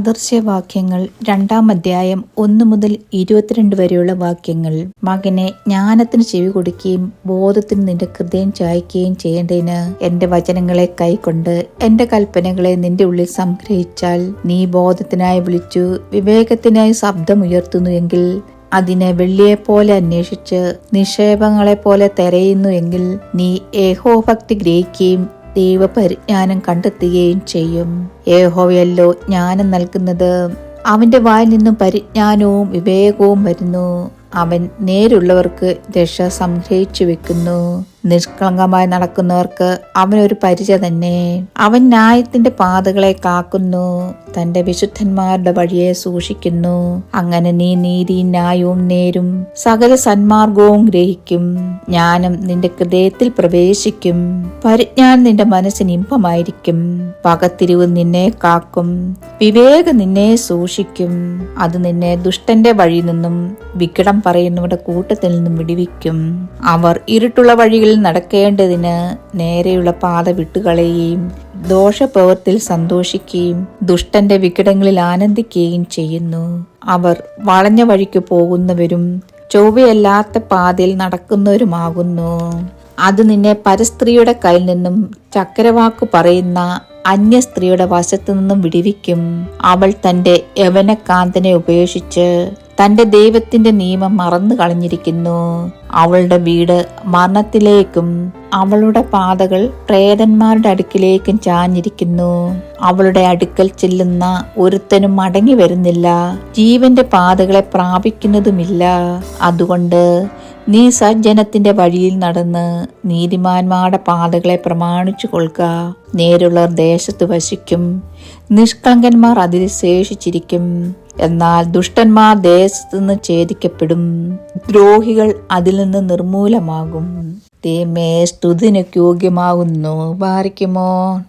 സദൃശ്യവാക്യങ്ങൾ രണ്ടാം അധ്യായം ഒന്ന് മുതൽ ഇരുപത്തിരണ്ട് വരെയുള്ള വാക്യങ്ങൾ. മകനെ ജ്ഞാനത്തിന് ചെവി കൊടുക്കുകയും ബോധത്തിന് നിന്റെ ഹൃദയം ചായ്ക്കുകയും ചെയ്യേണ്ടതിന് എന്റെ വചനങ്ങളെ കൈക്കൊണ്ട് എന്റെ കൽപ്പനകളെ നിന്റെ ഉള്ളിൽ സംഗ്രഹിച്ചാൽ നീ ബോധത്തിനായി വിളിച്ചു വിവേകത്തിനായി ശബ്ദമുയർത്തുന്നു എങ്കിൽ അതിനെ വെള്ളിയെപ്പോലെ അന്വേഷിച്ച് നിക്ഷേപങ്ങളെപ്പോലെ തെരയുന്നു എങ്കിൽ നീ ഏഹോഭക്തി ഗ്രഹിക്കുകയും ദൈവപരിജ്ഞാനം കണ്ടെത്തുകയും ചെയ്യും. ഏഹോവയല്ലോ ജ്ഞാനം നൽകുന്നത്. അവന്റെ വായിൽ നിന്നും പരിജ്ഞാനവും വിവേകവും വരുന്നു. അവൻ നേരുള്ളവർക്ക് രക്ഷ സംഗ്രഹിച്ചു വെക്കുന്നു. നിഷ്കളങ്കമായി നടക്കുന്നവർക്ക് അവനൊരു പരിചയ തന്നെ. അവൻ ന്യായത്തിന്റെ പാതകളെ കാക്കുന്നു തന്റെ വിശുദ്ധന്മാരുടെ വഴിയെ സൂക്ഷിക്കുന്നു. അങ്ങനെ നീ നീതി ന്യായവും നേരും സകല സന്മാർഗവും ഗ്രഹിക്കും. ജ്ഞാനം നിന്റെ ഹൃദയത്തിൽ പ്രവേശിക്കും പരിജ്ഞാനം നിന്റെ മനസ്സിന് ഇമ്പമായിരിക്കും. പകത്തിരിവ് നിന്നെ കാക്കും വിവേക നിന്നെ സൂക്ഷിക്കും. അത് നിന്നെ ദുഷ്ടന്റെ വഴിയിൽ നിന്നും വികടം പറയുന്നവരുടെ കൂട്ടത്തിൽ നിന്നും വിടിവിക്കും. അവർ ഇരുട്ടുള്ള നടക്കേണ്ടതിന് നേരെയുള്ള പാത വിട്ടുകളയുകയും ദോഷപ്രവൃത്തിൽ സന്തോഷിക്കുകയും ദുഷ്ടന്റെ വികടങ്ങളിൽ ആനന്ദിക്കുകയും ചെയ്യുന്നു. അവർ വളഞ്ഞ വഴിക്ക് പോകുന്നവരും ചൊവ്വയല്ലാത്ത പാതയിൽ നടക്കുന്നവരുമാകുന്നു. അത് നിന്നെ പരസ്ത്രീയുടെ കയ്യിൽ നിന്നും ചക്കരവാക്കു പറയുന്ന അന്യ സ്ത്രീയുടെ വശത്തു നിന്നും വിടിവിക്കും. അവൾ തന്റെ യവനകാന്തനെ ഉപേക്ഷിച്ച് തന്റെ ദൈവത്തിന്റെ നിയമം മറന്നു കളഞ്ഞിരിക്കുന്നു. അവളുടെ വീട് മരണത്തിലേക്കും അവളുടെ പാതകൾ പ്രേതന്മാരുടെ അടുക്കിലേക്കും ചാഞ്ഞിരിക്കുന്നു. അവളുടെ അടുക്കൽ ചെല്ലുന്ന ഒരുത്തനും മടങ്ങി വരുന്നില്ല. ജീവന്റെ പാതകളെ പ്രാപിക്കുന്നതുമില്ല. അതുകൊണ്ട് നീ സജ്ജനത്തിന്റെ വഴിയിൽ നടന്ന് നീതിമാന്മാരുടെ പാതകളെ പ്രമാണിച്ചു കൊള്ളുക. നേരുള്ളവർ ദേശത്ത് വശിക്കും നിഷ്കളങ്കന്മാർ അതിൽ ശേഷിച്ചിരിക്കും. എന്നാൽ ദുഷ്ടന്മാർ ദേശത്തു നിന്ന് ഛേദിക്കപ്പെടും. ദ്രോഹികൾ അതിൽ നിന്ന് നിർമൂലമാകും. തേമേ സ്തുതിനൊക്കെ യോഗ്യമാകുന്നു. പാരിക്കുമോ